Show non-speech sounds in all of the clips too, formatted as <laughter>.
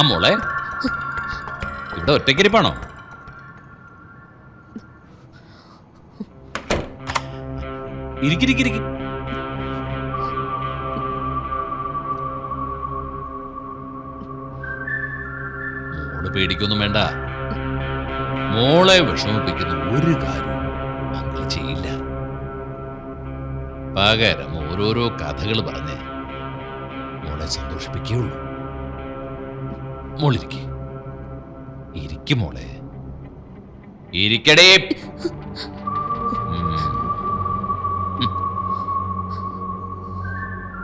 ആ മോളെ. ഇവിടെ ഒറ്റക്കിരിപ്പാണോ ഇരിക്കിരിക്കിരിക്കും മോൾ പേടിക്കൊന്നും വേണ്ട. മോളെ വിഷമിപ്പിക്കുന്ന ഒരു കാര്യവും അങ്കിൾ ചെയ്യില്ല. പകരം ഓരോരോ കഥകൾ പറഞ്ഞ് മോളെ സന്തോഷിപ്പിക്കുകയുള്ളൂ മോളിരിക്കെ. ഇരിക്കും മോളെ. ഇരിക്കടേ.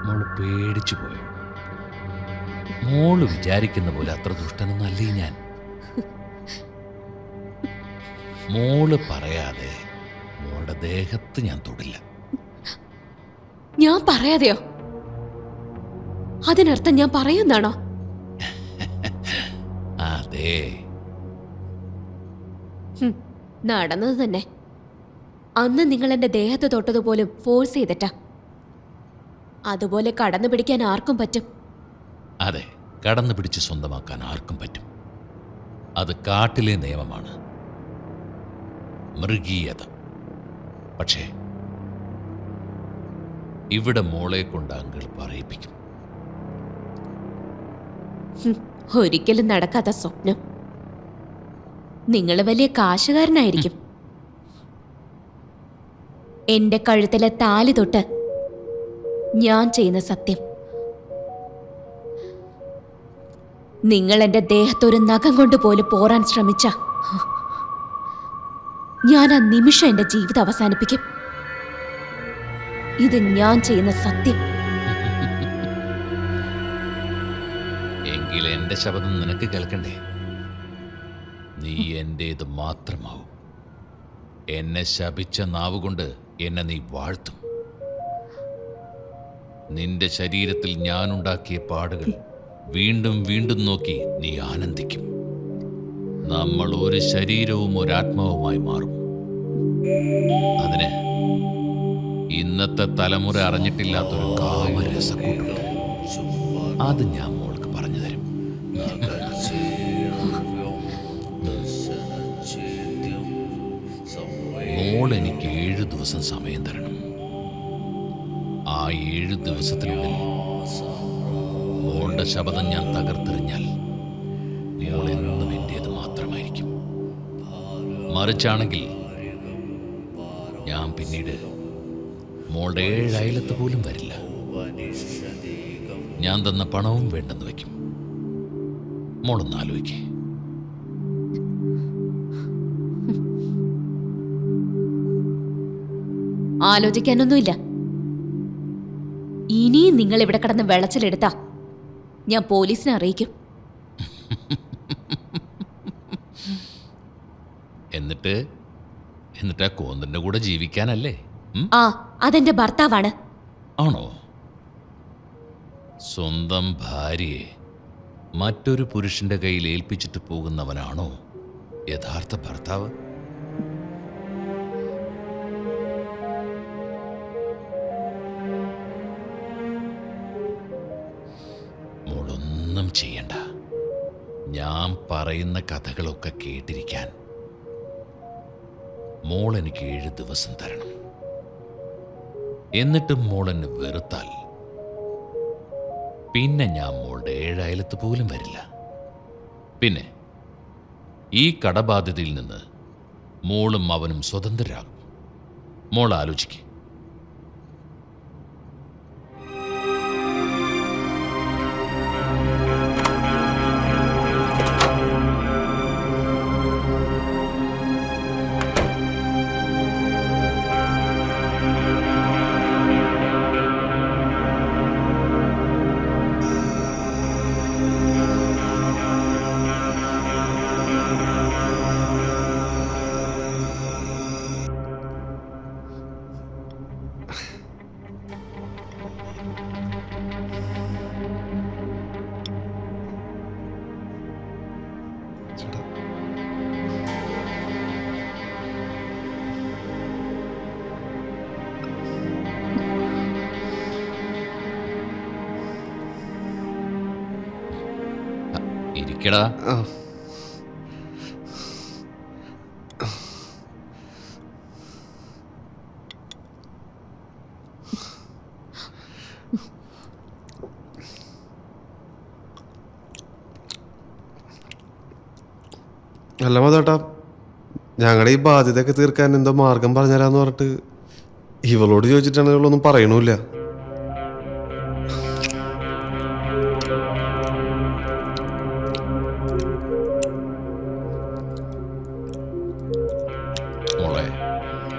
മോൾ പേടിച്ചു പോയോ. മോൾ വിചാരിക്കുന്ന പോലെ അത്ര ദുഷ്ടനൊന്നല്ലേ ഞാൻ? മോൾ പറയാതെ മോളുടെ ദേഹത്ത് ഞാൻ തൊടില്ല. ഞാൻ പറയാതെയോ? അതിനർത്ഥം ഞാൻ പറയുന്നാണോ അതെ. നടന്നത് തന്നെ. അന്ന് നിങ്ങൾ എന്റെ ദേഹത്ത് തൊട്ടതുപോലും ഫോഴ്സ് ചെയ്തിട്ടാ. അതുപോലെ കടന്നു പിടിക്കാൻ ആർക്കും പറ്റും. അതെ കടന്നു പിടിച്ച് സ്വന്തമാക്കാൻ ആർക്കും പറ്റും. അത് കാട്ടിലെ നിയമമാണ്. മൃഗീയത. പക്ഷേ ഇവിടെ മോളെ കൊണ്ട് അങ്കിൾ പറയിപ്പിക്കും. ഒരിക്കലും നടക്കാത്ത സ്വപ്നം. നിങ്ങൾ വലിയ കാശുകാരനായിരിക്കും. എന്റെ കഴുത്തിലെ താലി തൊട്ട് ഞാൻ ചെയ്യുന്ന സത്യം. നിങ്ങൾ എന്റെ ദേഹത്തൊരു നഖം കൊണ്ട് പോലും പോരാൻ ശ്രമിച്ച ഞാൻ ആ നിമിഷം എന്റെ ജീവിതം അവസാനിപ്പിക്കും. ഇത് ഞാൻ ചെയ്യുന്ന സത്യം. എന്റെ ശബ്ദം നിനക്ക് കേൾക്കണ്ടേ? നീ എന്റേത് മാത്രമാവും. എന്നെ ശപിച്ച നാവുകൊണ്ട് എന്നെ നീ വാഴ്ത്തും. നിന്റെ ശരീരത്തിൽ ഞാനുണ്ടാക്കിയ പാടുകൾ വീണ്ടും വീണ്ടും നോക്കി നീ ആനന്ദിക്കും. നമ്മൾ ഒരു ശരീരവും ഒരാത്മാവുമായി മാറും. അതിന് ഇന്നത്തെ തലമുറ അറിഞ്ഞിട്ടില്ലാത്തൊരു കാമരസക്കൂട്ടുണ്ട് അത് ഞാൻ മോൾ എനിക്ക് ഏഴ് ദിവസം സമയം തരണം. ആ ഏഴ് ദിവസത്തിനുള്ളിൽ മോളുടെ ശബ്ദം ഞാൻ തകർത്തെറിഞ്ഞാൽ മോൾ എന്നും എന്റേത് മാത്രമായിരിക്കും. മറിച്ചാണെങ്കിൽ ഞാൻ പിന്നീട് മോളുടെ ഏഴ് പോലും വരില്ല. ഞാൻ തന്ന പണവും വേണ്ടെന്ന് വയ്ക്കും. മോളൊന്ന് ആലോചിക്കേ. ആലോചിക്കാനൊന്നുമില്ല. ഇനിയും നിങ്ങൾ ഇവിടെ കടന്ന് വെളച്ചിലെടുത്താ ഞാൻ പോലീസിനെ അറിയിക്കും. എന്നിട്ട്? എന്നിട്ട് ആ കോന്തന്റെ കൂടെ ജീവിക്കാനല്ലേ? ആ അതെന്റെ ഭർത്താവാണ്. ആണോ? സ്വന്തം ഭാര്യയെ മറ്റൊരു പുരുഷന്റെ കയ്യിൽ ഏൽപ്പിച്ചിട്ട് പോകുന്നവനാണോ യഥാർത്ഥ ഭർത്താവ്? പറയുന്ന കഥകളൊക്കെ കേട്ടിരിക്കാൻ മോൾ എനിക്ക് ഏഴ് ദിവസം തരണം. എന്നിട്ടും മോൾ എന്നെ വെറുത്താൽ പിന്നെ ഞാൻ മോളുടെ ഏഴയലത്ത് പോലും വരില്ല. പിന്നെ ഈ കടബാധ്യതയിൽ നിന്ന് മോളും അവനും സ്വതന്ത്രരാകും. മോൾ ആലോചിക്ക്. ചേട്ടാ. ഇരിക്കടാ. അല്ല മതേട്ടാ ഞങ്ങളുടെ ഈ ബാധ്യതയൊക്കെ തീർക്കാൻ എന്തോ മാർഗം പറഞ്ഞുതരാന്ന് പറഞ്ഞിട്ട് ഇവളോട് ചോദിച്ചിട്ടാണ് ഇവളൊന്നും പറയണില്ല.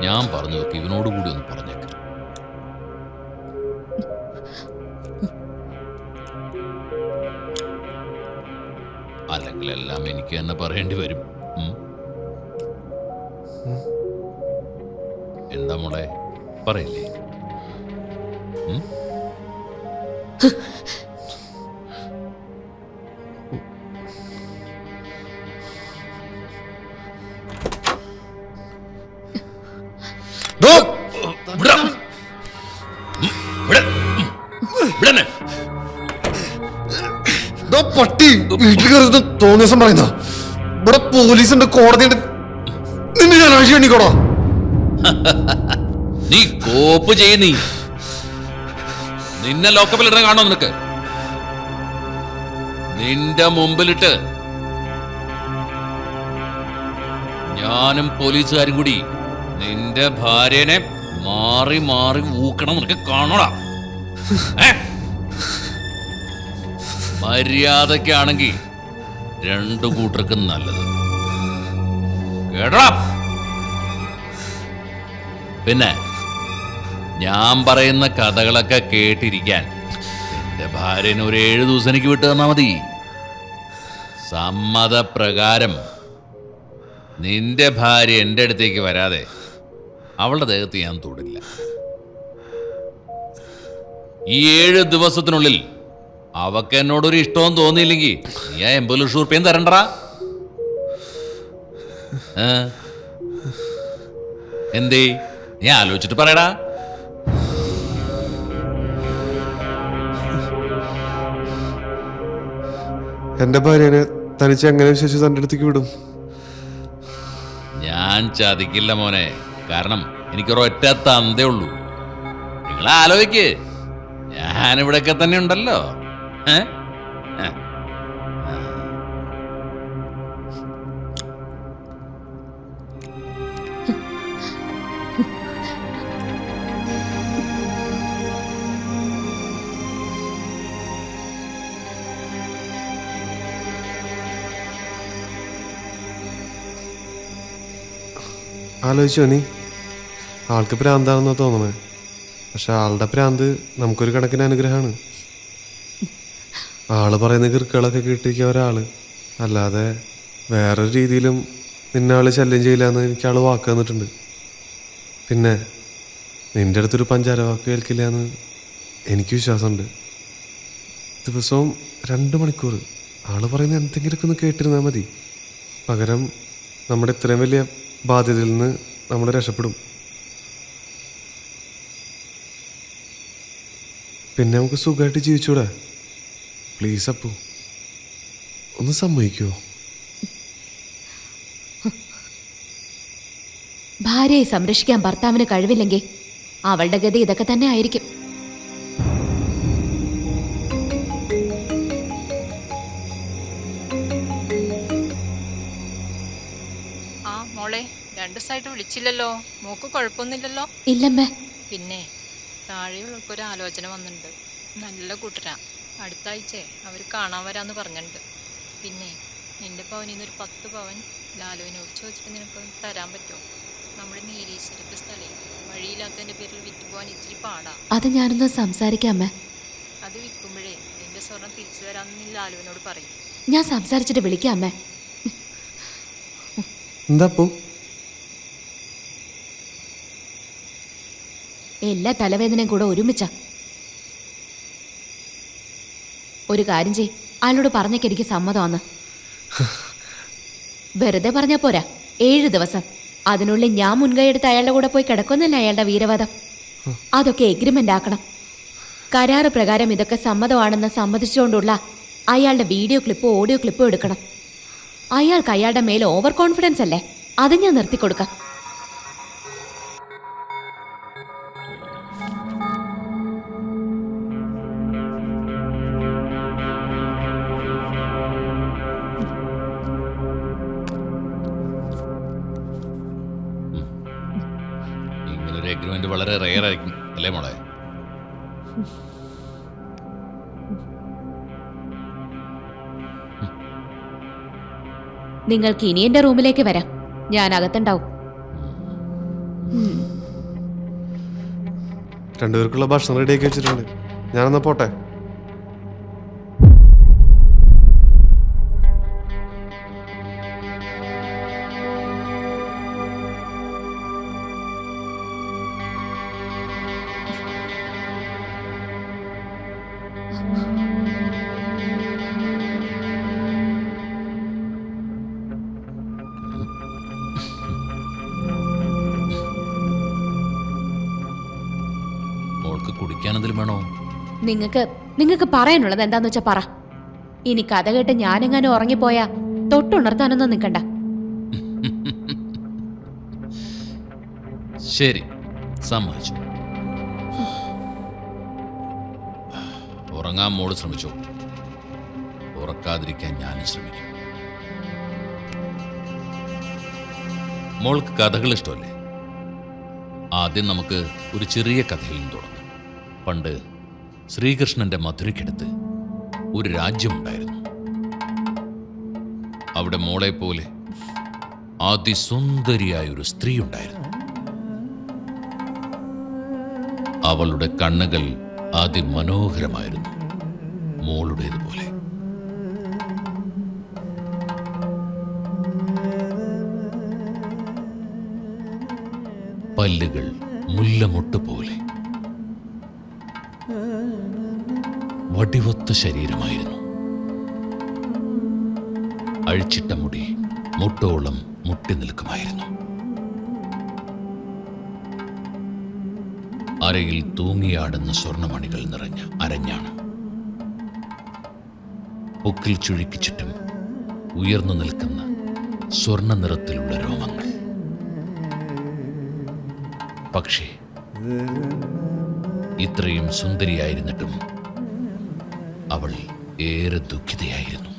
ഞാൻ പറഞ്ഞതൊക്കെ ഇവനോട് കൂടി ഒന്ന് പറഞ്ഞേക്ക് എനിക്ക് തന്നെ പറയേണ്ടി വരും. എന്താ മോളെ? പറയില്ലേ? ദിവസം പറയുന്ന. ഇവിടെ പോലീസിന്റെ കോടതിയുടെ നിന്നെ ഞാൻ ആഴ്ച എണ്ണിക്കോടോ. <laughs> നീ കോപ്പ് ചെയ്യ നീ. നിന്നെ ലോക്കപ്പിൽ ഇടാൻ കാണോ നിനക്ക്? നിന്റെ മുമ്പിലിട്ട് ഞാനും പോലീസുകാരും കൂടി നിന്റെ ഭാര്യനെ മാറി മാറി ഊക്കണം നിനക്ക് കാണോടാ? <laughs> മര്യാദക്കാണെങ്കിൽ രണ്ടു കൂട്ടർക്കും നല്ലത്. കേടാ പിന്നെ ഞാൻ പറയുന്ന കഥകളൊക്കെ കേട്ടിരിക്കാൻ എന്റെ ഭാര്യനെ ഒരു ഏഴ് ദിവസം എനിക്ക് വിട്ടു തന്നാ മതി. സമ്മതപ്രകാരം നിന്റെ ഭാര്യ എന്റെ അടുത്തേക്ക് വരാതെ അവളുടെ ദേഹത്ത് ഞാൻ തൊടില്ല. ഈ ഏഴ് ദിവസത്തിനുള്ളിൽ അവക്ക് എന്നോടൊരു ഇഷ്ടവും തോന്നിയില്ലെങ്കിൽ ഞാൻ ആ എൺപത് ലക്ഷം തരണ്ടടാ. എന്തേ? നീ ആലോചിച്ചിട്ട് പറയടാ. എന്റെ ഭാര്യനെ തനിച്ച് എങ്ങനെ വിശ്വസിച്ച് തന്റെ അടുത്തേക്ക് വിടും? ഞാൻ ചതിക്കില്ല മോനെ. കാരണം എനിക്ക് എനിക്കൊരൊറ്റ തന്തേ ഉള്ളൂ. നിങ്ങൾ ആലോചിക്ക് ഞാനിവിടെയൊക്കെ തന്നെ ഉണ്ടല്ലോ. ഏ? ആലോചിച്ചോ നീ. ആൾക്ക് ഭ്രാന്താണെന്നാ തോന്നണേ. പക്ഷെ ആളുടെ പ്രാന്ത് നമുക്കൊരു കണക്കിന് അനുഗ്രഹമാണ്. ആൾ പറയുന്ന കിറുക്കുകളൊക്കെ കേട്ടിരിക്കുക ഒരാൾ. അല്ലാതെ വേറൊരു രീതിയിലും നിന്നെ ആൾ ശല്യം ചെയ്യില്ല എന്ന് എനിക്ക് ആൾ വാക്ക് തന്നിട്ടുണ്ട്. പിന്നെ നിന്റെ അടുത്തൊരു പഞ്ചാര വാക്ക് കേൾക്കില്ല എന്ന് എനിക്ക് വിശ്വാസമുണ്ട്. ദിവസവും രണ്ട് മണിക്കൂർ ആൾ പറയുന്ന എന്തെങ്കിലുമൊക്കെ ഒന്ന് കേട്ടിരുന്നാൽ മതി. പകരം നമ്മുടെ ഇത്രയും വലിയ ബാധ്യതയിൽ നിന്ന് നമ്മൾ രക്ഷപ്പെടും. പിന്നെ നമുക്ക് സുഖമായിട്ട് ജീവിച്ചൂടെ പ്ലീസ് അപ്പു ഒന്ന് സമ്മതിക്കോ. ഭാര്യയെ സംരക്ഷിക്കാൻ ഭർത്താവിന് കഴിവില്ലെങ്കിൽ അവളുടെ ഗതി ഇതൊക്കെ തന്നെ ആയിരിക്കും. ആ മോളെ രണ്ട് ദിവസമായിട്ട് വിളിച്ചില്ലല്ലോ. മോക്ക് കുഴപ്പമൊന്നുമില്ലല്ലോ? ഇല്ലമ്മേ. പിന്നെ താഴെയുള്ള ഒരു ആലോചന വന്നിട്ടുണ്ട്. നല്ല കൂട്ടരാ. അടുത്ത ആഴ്ചയെ അവർ കാണാൻ വരാന്ന് പറഞ്ഞിട്ടുണ്ട്. പിന്നെ നിന്റെ പവനിൽ നിന്ന് ഒരു പത്ത് പവൻ ലാലുവിനോട് ചോദിച്ചിട്ട് നിനക്ക് തരാൻ പറ്റുമോ? നമ്മുടെ നീലേശ്വരത്തെ സ്ഥലേ. വഴിയില്ലാത്തതിന്റെ പേരിൽ വിറ്റുപോകാൻ ഇച്ചിരി പാടാ. അത് ഞാനൊന്ന് സംസാരിക്കാം അമ്മേ. അത് വിൽക്കുമ്പോഴേ നിന്റെ സ്വർണം തിരിച്ചു തരാമെന്ന് നീ ലാലുവിനോട് പറയും. ഞാൻ സംസാരിച്ചിട്ട് വിളിക്കാം അമ്മേ. എന്താ പോ എല്ലാ തലവേദനയും കൂടെ ഒരുമിച്ച. ഒരു കാര്യം ചെയ്. അയാളോട് പറഞ്ഞേക്ക് എനിക്ക് സമ്മതമാണ് വെറുതെ പറഞ്ഞാ പോരാ. ഏഴ് ദിവസം. അതിനുള്ളിൽ ഞാൻ മുൻകൈ എടുത്ത് അയാളുടെ കൂടെ പോയി കിടക്കുന്നല്ല അയാളുടെ വീരവാദം? അതൊക്കെ എഗ്രിമെന്റ് ആക്കണം. കരാറ് പ്രകാരം ഇതൊക്കെ സമ്മതമാണെന്ന് സമ്മതിച്ചുകൊണ്ടുള്ള അയാളുടെ വീഡിയോ ക്ലിപ്പോ ഓഡിയോ ക്ലിപ്പോ എടുക്കണം. അയാൾക്ക് അയാളുടെ മേലെ ഓവർ കോൺഫിഡൻസ് അല്ലേ? അത് ഞാൻ നിർത്തിക്കൊടുക്കാം. വളരെ റെയർ ആയിരിക്കും. അല്ലേ മോളെ? നിങ്ങൾക്ക് ഇനി എന്റെ റൂമിലേക്ക് വരാം. ഞാൻ അകത്തുണ്ടാവും. രണ്ടുപേർക്കുള്ള ഭക്ഷണം റെഡിയാക്കി വെച്ചിട്ടുണ്ട്. ഞാനെന്നാ പോട്ടെ? മോൾക്ക് കുടിക്കാൻ എന്തെങ്കിലും വേണോ? നിങ്ങൾക്ക് നിങ്ങൾക്ക് പറയാനുള്ളത് എന്താന്ന് വെച്ചാ പറ. ഇനി കഥ കേട്ട് ഞാനെങ്ങാനും ഉറങ്ങിപ്പോയാ തൊട്ടുണർത്താനൊന്നും നിൽക്കണ്ട. ശരി സമ്മതിച്ചു. ഉറങ്ങാൻ മോൾ ശ്രമിച്ചോ? ഉറക്കാതിരിക്കാൻ ഞാനും ശ്രമിക്കും. മോൾക്ക് കഥകൾ ഇഷ്ടമല്ലേ? ആദ്യം നമുക്ക് ഒരു ചെറിയ കഥയിൽ നിന്ന് തുടങ്ങാം. പണ്ട് ശ്രീകൃഷ്ണന്റെ മധുരയ്ക്കടുത്ത് ഒരു രാജ്യമുണ്ടായിരുന്നു. അവിടെ മോളെ പോലെ അതിസുന്ദരിയായ ഒരു സ്ത്രീ ഉണ്ടായിരുന്നു അവളുടെ കണ്ണുകൾ അതിമനോഹരമായിരുന്നു. മോളുടേതുപോലെ. പല്ലുകൾ മുല്ലമൊട്ട് പോലെ വടിവൊത്ത ശരീരമായിരുന്നു. അഴിച്ചിട്ട മുടി മുട്ടോളം മുട്ടി നിൽക്കുമായിരുന്നു. അരയിൽ തൂങ്ങിയാടുന്ന സ്വർണമണികൾ നിറഞ്ഞ അരഞ്ഞാണ്. പൊക്കിൽ ചുഴിക്ക് ഉയർന്നു നിൽക്കുന്ന സ്വർണ നിറത്തിലുള്ള രോമങ്ങൾ. പക്ഷേ ഇത്രയും സുന്ദരിയായിരുന്നിട്ടും അവൾ ഏറെ ദുഃഖിതയായിരുന്നു.